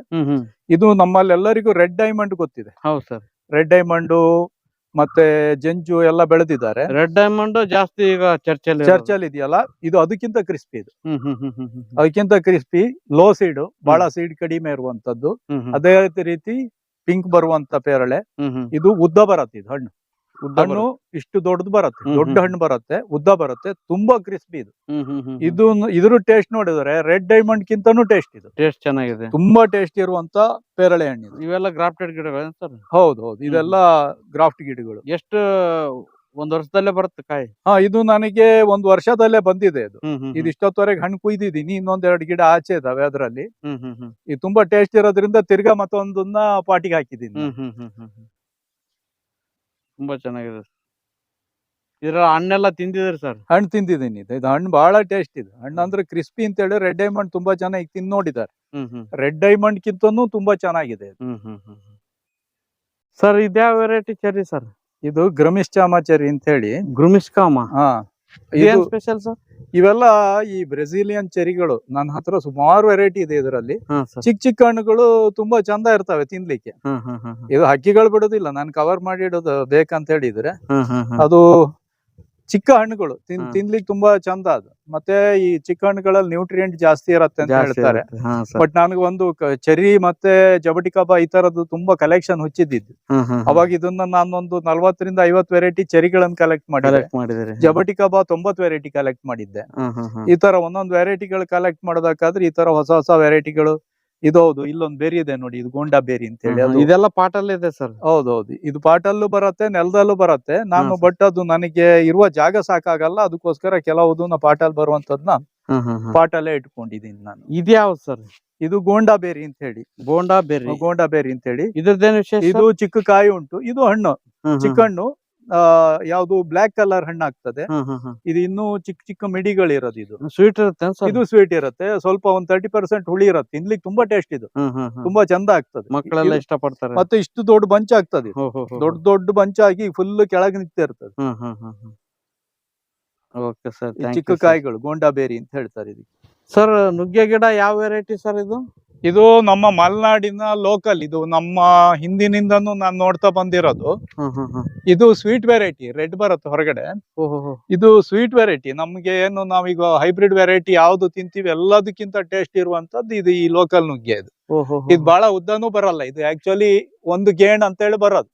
ಇದು ನಮ್ಮಲ್ಲಿ ಎಲ್ಲರಿಗೂ ರೆಡ್ ಡೈಮಂಡ್ ಗೊತ್ತಿದೆ. ಹೌದು ಸರ್. ರೆಡ್ ಡೈಮಂಡ್ ಮತ್ತೆ ಜಂಜು ಎಲ್ಲ ಬೆಳೆದಿದ್ದಾರೆ. ರೆಡ್ ಡೈಮಂಡ್ ಜಾಸ್ತಿ ಈಗ ಚರ್ಚಲ್ಲಿ ಚರ್ಚಲ್ಲಿ ಇದೆಯಲ್ಲ ಇದು ಅದಕ್ಕಿಂತ ಕ್ರಿಸ್ಪಿ ಇದು. ಅದಕ್ಕಿಂತ ಕ್ರಿಸ್ಪಿ ಲೋ ಸೀಡ್ ಬಹಳ ಸೀಡ್ ಕಡಿಮೆ ಇರುವಂತದ್ದು. ಅದೇ ರೀತಿ ಪಿಂಕ್ ಬರುವಂತ ಪೇರಳೆ. ಇದು ಉದ್ದ ಬರತ್ತೆ ಇದು ಹಣ್ಣು. ಹಣ್ಣು ಇಷ್ಟು ದೊಡ್ಡದು ಬರುತ್ತೆ. ದೊಡ್ಡ ಹಣ್ಣು ಬರುತ್ತೆ. ಉದ್ದ ಬರುತ್ತೆ. ತುಂಬಾ ಕ್ರಿಸ್ಪಿ ಇದು. ಇದು ಇದ್ರ ಟೇಸ್ಟ್ ನೋಡಿದ್ರೆ. ರೆಡ್ ಡೈಮಂಡ್ ಕಿಂತನೂ ಟೇಸ್ಟ್ ಇದು. ಟೇಸ್ಟ್ ಚೆನ್ನಾಗಿದೆ. ತುಂಬಾ ಟೇಸ್ಟ್ ಇರುವಂತ ಪೇರಳೆ ಹಣ್ಣು ಇದು. ಇವೆಲ್ಲ ಗ್ರಾಫ್ಟೆಡ್ ಗಿಡಗಳು ಸರ್? ಹೌದು ಹೌದು. ಇದೆಲ್ಲ ಗ್ರಾಫ್ಟ್ ಗಿಡಗಳು. ಎಷ್ಟು ಒಂದ್ ವರ್ಷದಲ್ಲೇ ಬರುತ್ತೆ ಕಾಯಿ? ಹಾ ಇದು ನನಗೆ ಒಂದ್ ವರ್ಷದಲ್ಲೇ ಬಂದಿದೆ ಇದು. ಇದು ಇಷ್ಟೊತ್ತವರೆಗೆ ಹಣ್ಣು ಕುಯ್ದಿದ್ದೀನಿ. ಇನ್ನೊಂದೆರಡು ಗಿಡ ಆಚೆ ಇದಾವೆ ಅದರಲ್ಲಿ. ಇದು ತುಂಬಾ ಟೇಸ್ಟ್ ಇರೋದ್ರಿಂದ ತಿರ್ಗಾ ಮತ್ತೊಂದನ್ನ ಪಾಟಿಗೆ ಹಾಕಿದ್ದೀನಿ ಹ್ಮ್ ಹ್ಮ್ ಹ್ಮ್ ಹ್ಮ್ ಹ್ಮ್ ತುಂಬಾ ಚೆನ್ನಾಗಿದೆ ಇದ್ರ ಹಣ್ಣೆಲ್ಲ ತಿಂದಿದ್ರಿ ಸರ್? ಹಣ್ಣು ತಿಂದಿದ್ದೀನಿ. ಇದು ಇದು ಹಣ್ಣು ಬಹಳ ಟೇಸ್ಟ್ ಇದೆ. ಹಣ್ಣು ಅಂದ್ರೆ ಕ್ರಿಸ್ಪಿ ಅಂತ ಹೇಳಿ ರೆಡ್ ಡೈಮಂಡ್ ತುಂಬಾ ಚೆನ್ನಾಗಿ ತಿಂದು ನೋಡಿದ್ದಾರೆ. ಹ್ಮ್ ಹ್ಮ್. ರೆಡ್ ಡೈಮಂಡ್ ಕಿಂತನೂ ತುಂಬಾ ಚೆನ್ನಾಗಿದೆ ಇದು. ಹ್ಮ್ ಹ್ಮ್ ಹ್ಮ್ ಸರ್ ಇದ್ಯಾವ ವೆರೈಟಿ ಚೆರಿ ಸರ್? ಇದು ಗ್ರಮಿಶ್ ಚಾಮಾಚರಿ ಅಂತ ಹೇಳಿ. ಗ್ರುಮಿಸ್ಕಾಮ ಹಾ. ಇದು ಸ್ಪೆಷಲ್ ಸರ್ ಇವೆಲ್ಲ ಈ ಬ್ರೆಜಿಲಿಯನ್ ಚೆರಿಗಳು. ನನ್ನ ಹತ್ರ ಸುಮಾರು ವೆರೈಟಿ ಇದೆ ಇದರಲ್ಲಿ. ಚಿಕ್ಕ ಚಿಕ್ಕ ಹಣ್ಣುಗಳು ತುಂಬಾ ಚಂದ ಇರ್ತವೆ ತಿನ್ಲಿಕ್ಕೆ. ಇದು ಹಕ್ಕಿಗಳು ಬಿಡೋದಿಲ್ಲ. ನಾನು ಕವರ್ ಮಾಡಿ ಇಡೋದು ಬೇಕಂತ ಹೇಳಿದ್ರೆ. ಅದು ಚಿಕ್ಕ ಹಣ್ಣುಗಳು ತಿನ್ ತಿನ್ಲಿಕ್ಕೆ ತುಂಬಾ ಚಂದ ಅದು. ಮತ್ತೆ ಈ ಚಿಕ್ಕ ಹಣ್ಣುಗಳಲ್ಲಿ ನ್ಯೂಟ್ರಿಯೆಂಟ್ ಜಾಸ್ತಿ ಇರತ್ತೆ ಅಂತ ಹೇಳ್ತಾರೆ. ಬಟ್ ನನಗೆ ಒಂದು ಚೆರಿ ಮತ್ತೆ ಜಬಟಿ ಕಬ ಈ ತರದ್ದು ತುಂಬಾ ಕಲೆಕ್ಷನ್ ಹುಚ್ಚಿದ್ದು ಅವಾಗ ಇದನ್ನ ನಾನೊಂದು ನಲ್ವತ್ತರಿಂದ ಐವತ್ ವೆರೈಟಿ ಚೆರಿಗಳನ್ನ ಕಲೆಕ್ಟ್ ಮಾಡಿದೆ ಕಲೆಕ್ಟ್ ಮಾಡಿದಿರಿ. ಜಬಟಿ ಕಬ ತೊಂಬತ್ ವೆರೈಟಿ ಕಲೆಕ್ಟ್ ಮಾಡಿದ್ದೆ. ಈ ತರ ಒಂದೊಂದು ವೆರೈಟಿಗಳು ಕಲೆಕ್ಟ್ ಮಾಡೋದಕ್ಕಾದ್ರೆ ಈ ತರ ಹೊಸ ಹೊಸ ವೆರೈಟಿಗಳು ಇದು ಹೌದು ಇಲ್ಲೊಂದು ಬೇರಿ ಇದೆ ನೋಡಿ ಇದು ಗೋಂಡಾ ಬೇರಿ ಅಂತ ಹೇಳಿ. ಅದು ಇದೆಲ್ಲ ಪಾಟಲ್ಲೇ ಇದೆ ಸರ್. ಹೌದೌದು. ಇದು ಪಾಟಲ್ಲೂ ಬರುತ್ತೆ ನೆಲದಲ್ಲೂ ಬರುತ್ತೆ. ನಾನು. ಬಟ್ ಅದು ನನಗೆ ಇರುವ ಜಾಗ ಸಾಕಾಗಲ್ಲ ಅದಕ್ಕೋಸ್ಕರ ಕೆಲವುದನ್ನ ಪಾಟಲ್ ಬರುವಂತದ್ನ ಪಾಟಲ್ಲೇ ಇಟ್ಕೊಂಡಿದ್ದೀನಿ ನಾನು. ಇದ್ಯಾವ್ದು ಸರ್? ಇದು ಗೋಂಡಾ ಬೇರಿ ಅಂತ ಹೇಳಿ. ಗೋಂಡಾ ಬೇರಿ. ಗೋಂಡಾ ಬೇರಿ ಅಂತ ಹೇಳಿ. ಇದ್ರದ್ದೇನು ವಿಶೇಷ? ಇದು ಚಿಕ್ಕ ಕಾಯಿ ಉಂಟು ಇದು ಹಣ್ಣು. ಚಿಕ್ಕ ಹಣ್ಣು ಯಾವ್ದು ಬ್ಲಾಕ್ ಕಲರ್ ಹಣ್ಣು ಆಗ್ತದೆ ಇದು ಇನ್ನು ಚಿಕ್ಕ ಚಿಕ್ಕ ಮಿಡಿಗಳಿರೋದು ಇದು. ಸ್ವೀಟ್ ಇರುತ್ತೆ ಇದು ಸ್ವೀಟ್ ಇರುತ್ತೆ. ಸ್ವಲ್ಪ ಒಂದ್ ತರ್ಟಿ ಪರ್ಸೆಂಟ್ ಹುಳಿ ಇರುತ್ತೆ. ತಿನ್ಲಿಕ್ಕೆ ತುಂಬಾ ಟೇಸ್ಟ್ ಇದು. ತುಂಬಾ ಚಂದ ಆಗ್ತದೆ. ಮಕ್ಕಳೆಲ್ಲ ಇಷ್ಟಪಡ್ತಾರೆ. ಮತ್ತೆ ಇಷ್ಟು ದೊಡ್ಡ ಬಂಚ್ ಆಗ್ತದೆ ದೊಡ್ಡ ದೊಡ್ಡ ಬಂಚ್ ಆಗಿ ಫುಲ್ ಕೆಳಗೆ ಹ್ಮ್ ಓಕೆ ಸರ್ ಚಿಕ್ಕ ಕಾಯಿಗಳು ಗೋಂಡಾ ಬೇರಿ ಅಂತ ಹೇಳ್ತಾರೆ ಇದಕ್ಕೆ. ಸರ್ ನುಗ್ಗೆ ಗಿಡ ಯಾವ ವೆರೈಟಿ ಸರ್ ಇದು? ಇದು ನಮ್ಮ ಮಲೆನಾಡಿನ ಲೋಕಲ್ ಇದು ನಮ್ಮ ಹಿಂದಿನಿಂದನೂ ನಾನು ನೋಡ್ತಾ ಬಂದಿರೋದು. ಇದು ಸ್ವೀಟ್ ವೆರೈಟಿ ರೆಡ್ ಬರುತ್ತೆ ಹೊರಗಡೆ. ಇದು ಸ್ವೀಟ್ ವೆರೈಟಿ ನಮ್ಗೆ ಏನು ನಾವೀಗ ಹೈಬ್ರಿಡ್ ವೆರೈಟಿ ಯಾವ್ದು ತಿಂತೀವಿ ಎಲ್ಲದಕ್ಕಿಂತ ಟೇಸ್ಟ್ ಇರುವಂತದ್ದು ಇದು ಈ ಲೋಕಲ್ ನುಗ್ಗೆ ಇದು. ಇದು ಬಹಳ ಉದ್ದನೂ ಬರಲ್ಲ ಇದು ಆಕ್ಚುಲಿ ಒಂದು ಗೇಣ್ ಅಂತ ಹೇಳಿ ಬರೋದು.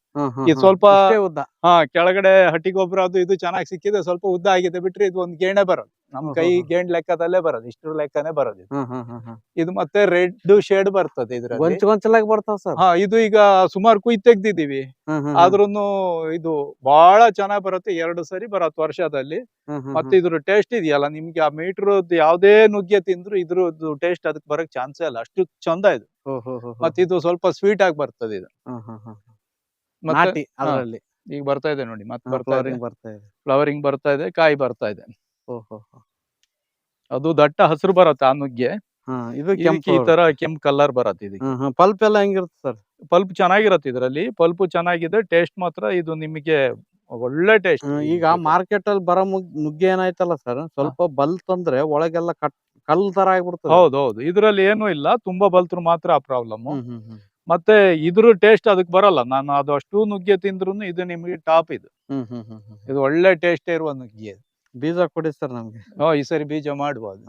ಇದು ಸ್ವಲ್ಪ- ಉದ್ದ. ಹಾ ಕೆಳಗಡೆ ಹಟ್ಟಿ ಗೊಬ್ಬರ ಅದು ಇದು ಚೆನ್ನಾಗಿ ಸಿಕ್ಕಿದೆ ಸ್ವಲ್ಪ ಉದ್ದ ಆಗಿದೆ ಬಿಟ್ರೆ ಇದು ಒಂದು ಗೇಣೆ ಬರೋದು. ನಮ್ ಕೈ. ಗೇಣ್ ಲೆಕ್ಕದಲ್ಲೇ ಬರೋದು ಇಷ್ಟು ಲೆಕ್ಕನೇ ಬರೋದು ಇದು. ಮತ್ತೆ ರೆಡ್ ಶೇಡ್ ಬರ್ತದೆ ಇದ್ರಲ್ಲಿ. ಬರ್ತಾವ ಹಾ ಇದು ಈಗ ಸುಮಾರು ಕುಯ್ ತೆಗ್ದಿದೀವಿ ಆದ್ರೂನು ಇದು ಬಹಳ ಚೆನ್ನಾಗ್ ಬರುತ್ತೆ ಎರಡು ಸರಿ ಬರತ್ ವರ್ಷದಲ್ಲಿ. ಮತ್ತೆ ಇದ್ರ ಟೇಸ್ಟ್ ಇದೆಯಲ್ಲ ನಿಮ್ಗೆ ಆ ಮೀಟರ್ ಯಾವ್ದೇ ನುಗ್ಗೆ ತಿಂದ್ರು ಇದ್ರದ್ದು ಟೇಸ್ಟ್ ಅದಕ್ಕೆ ಬರಕ್ ಚಾನ್ಸೇ ಇಲ್ಲ. ಅಷ್ಟು ಚಂದ ಇದು. ಮತ್ತೆ ಇದು ಸ್ವಲ್ಪ ಸ್ವೀಟ್ ಆಗಿ ಬರ್ತದೆ ಇದು. ನಾಟಿ ಅದರಲ್ಲಿ. ಈಗ ಬರ್ತಾ ಇದೆ ನೋಡಿ ಮತ್ತೆ ಬರ್ತಾ ಇದೆ. ಫ್ಲವರಿಂಗ್ ಬರ್ತಾ ಇದೆ. ಫ್ಲವರಿಂಗ್ ಬರ್ತಾ ಇದೆ ಕಾಯಿ ಬರ್ತಾ ಇದೆ. ಅದು ದಟ್ಟ ಹಸಿರು ಬರುತ್ತೆ ಆ ನುಗ್ಗೆ. ಇದು ಕೆಂಪು ಈ ತರ ಕೆಂಪ್ ಕಲರ್ ಬರತ್ತೆ ಇದಕ್ಕೆ. ಪಲ್ಪ್ ಎಲ್ಲ ಹೆಂಗಿರುತ್ತೆ ಸರ್? ಪಲ್ಪ್ ಚೆನ್ನಾಗಿರತ್ತೆ ಇದರಲ್ಲಿ. ಪಲ್ಪ್ ಚೆನ್ನಾಗಿದೆ ಟೇಸ್ಟ್ ಮಾತ್ರ ಇದು ನಿಮಗೆ ಒಳ್ಳೆ ಟೇಸ್ಟ್ ಈಗ ಮಾರ್ಕೆಟ್ ಅಲ್ಲಿ ಬರೋ ಮುಗ್- ನುಗ್ಗೆ ಏನಾಯ್ತಲ್ಲ ಸರ್ ಸ್ವಲ್ಪ ಬಲ್ತ್ ಅಂದ್ರೆ ಒಳಗೆಲ್ಲ ಕಟ್ ಕಲ್ ತರ ಆಗ್ಬಿಡ್ತದೆ. ಹೌದು ಹೌದು ಇದ್ರಲ್ಲಿ ಏನು ಇಲ್ಲ. ತುಂಬಾ ಬಲ್ತ್ರು ಮಾತ್ರ ಆ ಪ್ರಾಬ್ಲಮ್. ಮತ್ತೆ ಇದ್ರ ಟೇಸ್ಟ್ ಅದಕ್ಕೆ ಬರಲ್ಲ. ನಾನು ಅದು ಅಷ್ಟು ನುಗ್ಗೆ ತಿಂದ್ರು ಇದು ನಿಮಗೆ ಟಾಪ್ ಇದು. ಇದು ಒಳ್ಳೆ ಟೇಸ್ಟ್ ಇರುವ ನುಗ್ಗೆ ಬೀಜ ಕೊಡಿ ಸರ್ ನಮ್ಗೆ. ಓ, ಈ ಸರಿ ಬೀಜ ಮಾಡ್ಬೋದು.